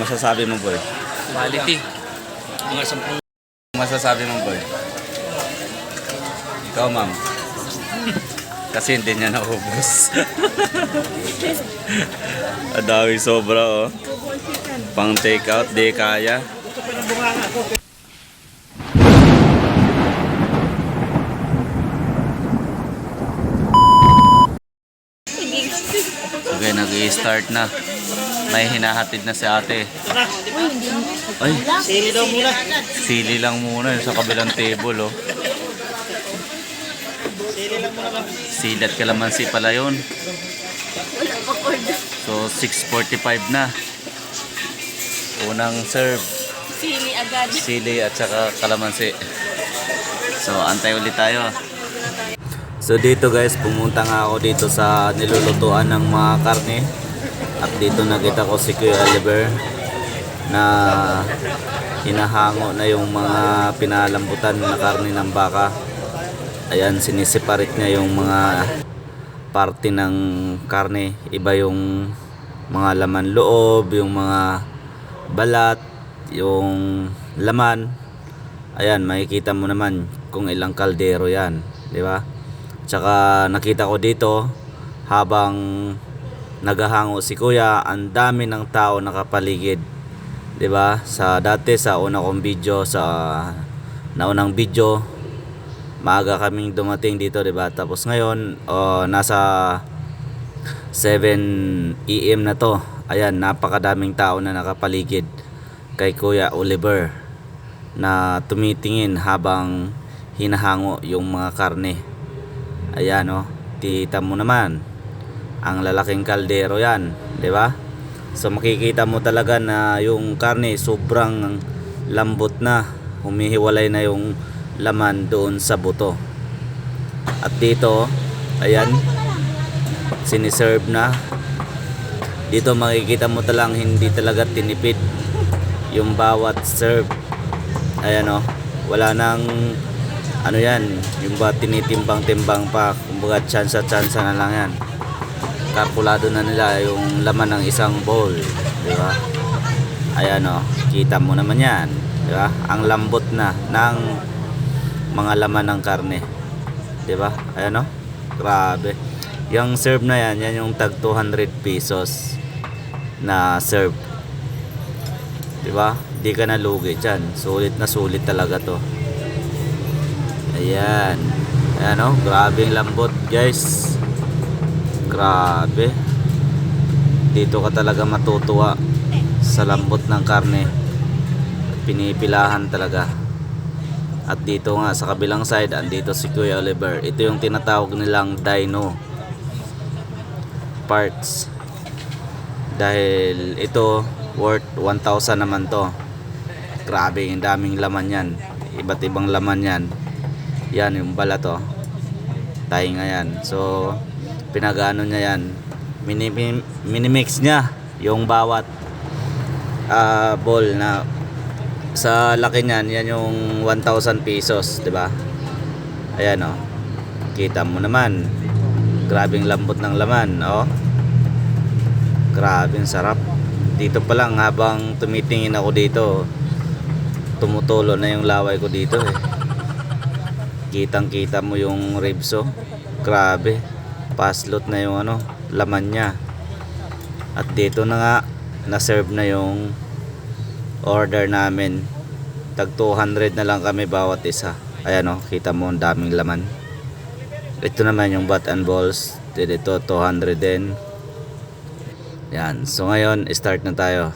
masasabi mo, boy? Quality. Mga sampung Masasabi mo, boy? Ikaw, ma'am. Kasi hindi niya naubos. Adawi sobra, oh. Pang take out, di kaya. Okay, nag-i-start na. May hinahatid na si ate. Ay, Sili daw muna. sili lang muna sa kabilang table, oh. Sili lang muna ba? Silat kalamansi pala yun. So, 6.45 na. Unang serve, Sili agad. sili at saka kalamansi. So, antay ulit tayo. So, dito guys, pumunta nga ako dito sa nilulutuan ng mga karne. At dito nakita ko si Kuya Oliver na hinahango na yung mga pinalambutan na karne ng baka. Ayan, sinisiparate niya yung mga parte ng karne. Iba yung mga laman loob, yung mga balat, yung laman. Ayan, makikita mo naman kung ilang kaldero yan. Di ba? Tsaka nakita ko dito habang nagahango si kuya, ang dami ng tao nakapaligid. 'Di ba? Sa dati sa una kong video sa naunang video maaga kaming dumating dito, 'di ba? Tapos ngayon, oh, nasa 7 AM na to. Ayan, napakadaming tao na nakapaligid kay Kuya Oliver na tumitingin habang hinahango yung mga karne. Ayan oh, kita mo naman. Ang lalaking kaldero yan, di ba? So makikita mo talaga na yung karne sobrang lambot na. Humihiwalay na yung laman doon sa buto. At dito, ayan, siniserve na. Dito makikita mo talang hindi talaga tinipid yung bawat serve. Ayan oh, wala nang ano yan, yung ba tinitimbang-timbang pa, kumbaga tsansa-tsansa na lang yan. Kalkulado na nila yung laman ng isang bowl, di ba? Ayan o, kita mo naman yan, di ba? Ang lambot na ng mga laman ng karne, di ba? Ayan o, grabe. Yung serve na yan, yan yung tag 200 pesos na serve. Di ba? Di ka nalugi dyan. Sulit na sulit talaga to. Ayan. Ayan o. Grabe yung lambot guys. Grabe. Dito ka talaga matutuwa sa lambot ng karne. Pinipilahan talaga. At dito nga sa kabilang side, andito si Kuya Oliver. Ito yung tinatawag nilang dino parts. Dahil ito worth 1,000 naman to. Grabe, yung daming laman yan. Iba't ibang laman yan. Yan yung balat oh. Tahinga yan. So, pinagaano niya yan. Mini, minimix niya yung bawat ah, ball na sa laki niyan, yan yung 1,000 pesos, 'di ba? Ayan oh. Kita mo naman. Grabing lambot ng laman, oh. Grabe, ang sarap. Dito pa lang habang tumitingin ako dito, tumutulo na yung laway ko dito eh. Kitang kita mo yung ribs oh. Grabe. Paslot na yung ano, laman niya. At dito na nga, na-serve na yung order namin. Tag 200 na lang kami bawat isa. Ayan oh, kita mo ang daming laman. Ito naman yung bat and balls. Dito 200 din. Yan. So ngayon, start na tayo.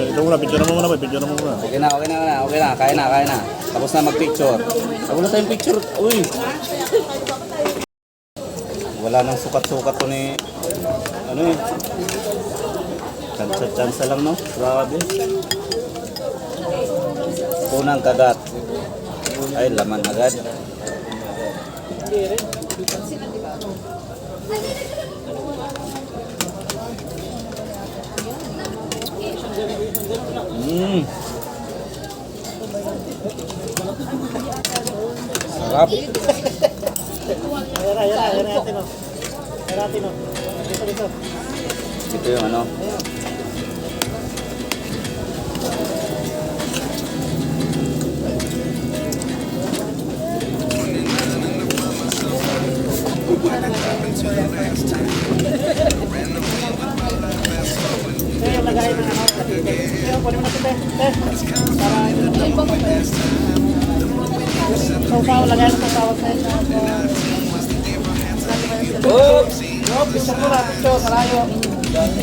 Eh, ito muna, picture mo muna, picture mo muna. Okay na, okay na, okay na, okay na, kaya na, kaya na. Tapos na mag-picture. Wala tayong picture. Uy! Wala nang sukat-sukat to ni... Ano eh? Chance-chance lang, no? Grabe. Unang kagat. Ay, laman agad. Mm. Sarap. Ayan, ayan, ayan natin o. Ayan natin o. Dito, dito. Ito yung ano. Ayan. Lagay na ito, ito na po. Sausaw, lagay mo sa tawag te. Oh! Oh, picture mo na, picture, malayo. Marami,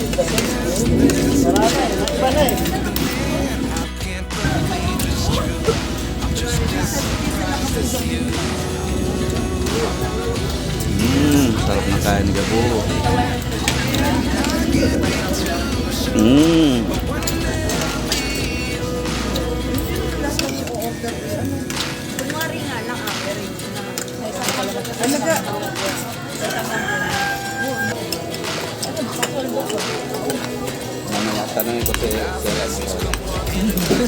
iba na eh. Mmm, sarap ng ni Gabo. Mmm.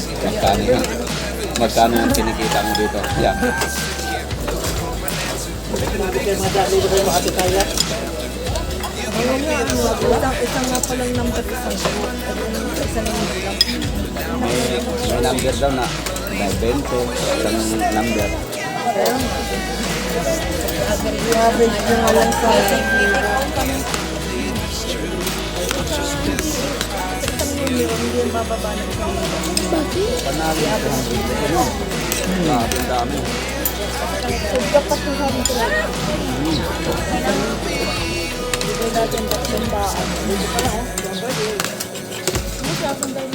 Magkano yan? Magkano yung kinikita mo dito? Yeah. Isang, isang nga palang number, isang. Isang number lang. May, may number daw na may 20, isang number. Average na lang sa yung bababa ng isang libo. Panalo yung ano? Grabe, ang dami. Subject pa sabi ko lang. Hindi natin tatlong daan. Hindi pa oh. Ano siya, kung dahil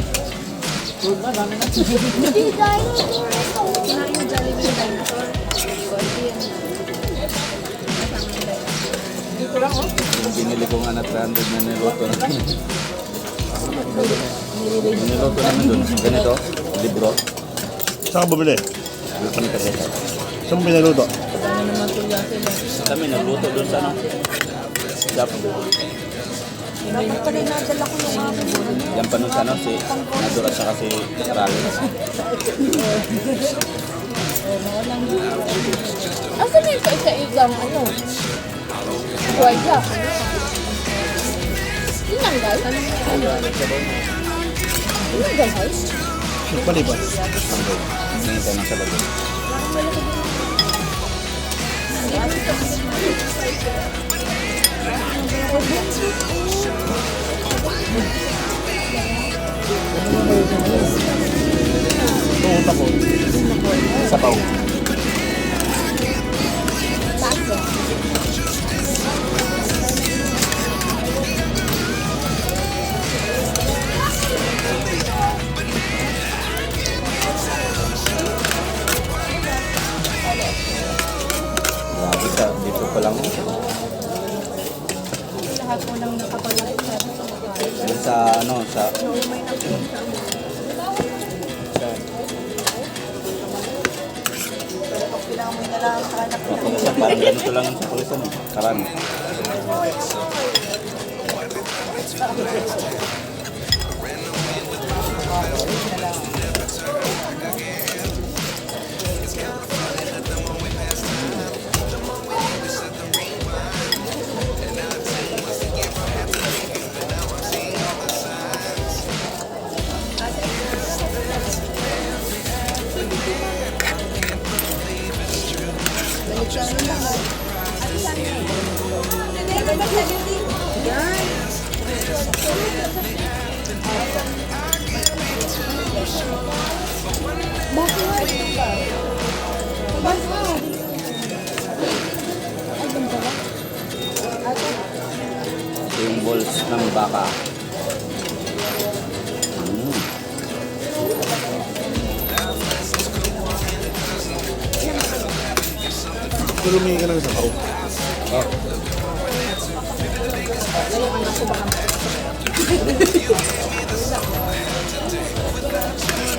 Good na, dami na. Hindi dahil Kinain yung Jollibee dinosaur. Dito lang, oh. Yung binili ko nga na 300 na niluto na. niluto namin dun. Ganito, libro. Saan ka bumili? Dito ni Teresa. Saan mo pinaluto? Ano. Kami nagluto dun sa ano? Dapat pa rin nadala ko yung akin. Yan pa nun sa ano, si Nadura siya kasi Raleigh. Asa na yung isa-isang ano? Buhay ka. Tinanggal? Tinanggal, house? Nagpalipas. Hinihintay ng sa labas. Tuunta ko. Sabaw. Grabe Mo lang nakapalaki sa sa ano, sa... Sa parang ganito lang sa pulisan eh. Karami. Balls ng baka. Mm. Humingi ka ng isang tao. Oh. Ka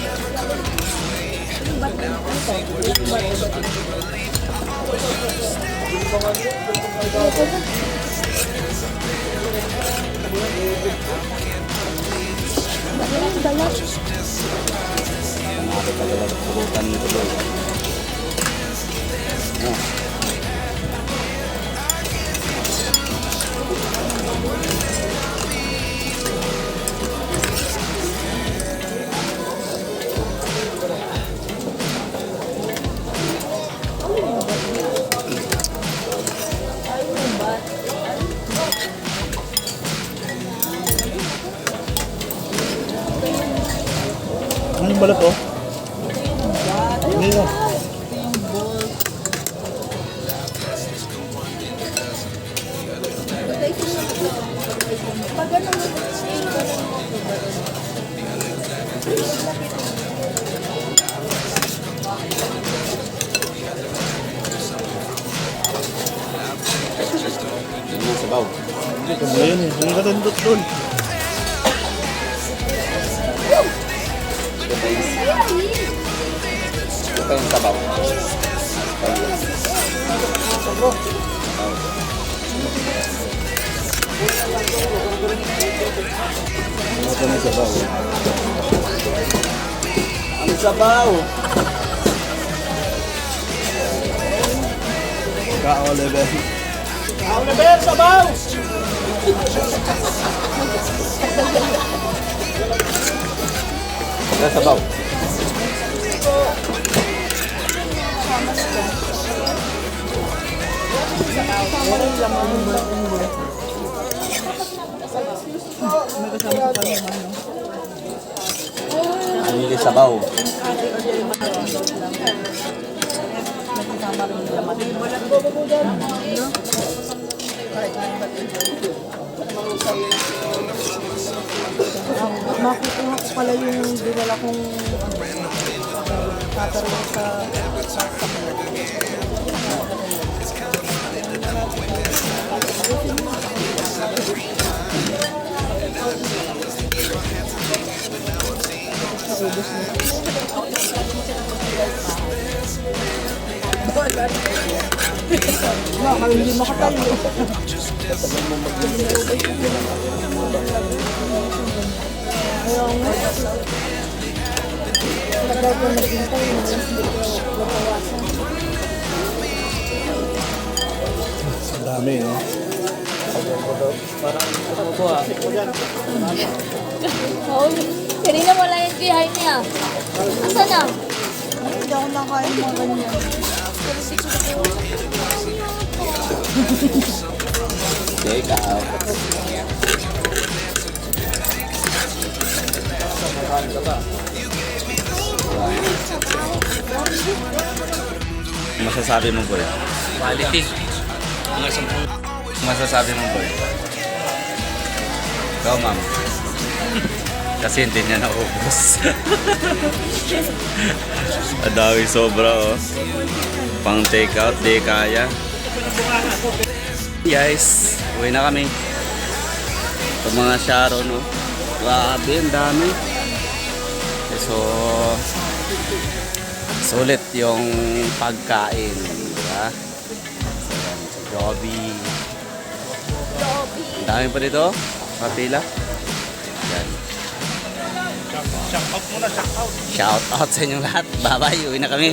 talaga pulutan nito doon. Oh. Ano Então tá bom. Ano sa bao? Kao level. Kao level? Ito na sabaw. Ang sabaw! Ka-Oliver. Ka-Oliver, sabaw! Ang sabaw. Ang sabaw. Makukuha ko pala yung dinala kong tatarin sa. Tagal ko naghintay, hindi ko nabawasan. Ang dami, no? Oo. Kanina wala yung kihay niya. Asan na? Ay, hindi ako nakain mga ganyan. Masasabi mo boy? Quality. Mga sampung Masasabi mo boy? Ikaw ma'am. Kasi hindi niya naubos. Ang dami sobra oh. Pang take out, di kaya. Guys, uwi na kami. Ito mga Sharon no. Grabe, ang dami. So, sulit yung pagkain, di ba? So, yan, si. Ang dami pa dito. Kapila. Yan. Shout out sa inyong lahat. Bye-bye. Uwi na kami.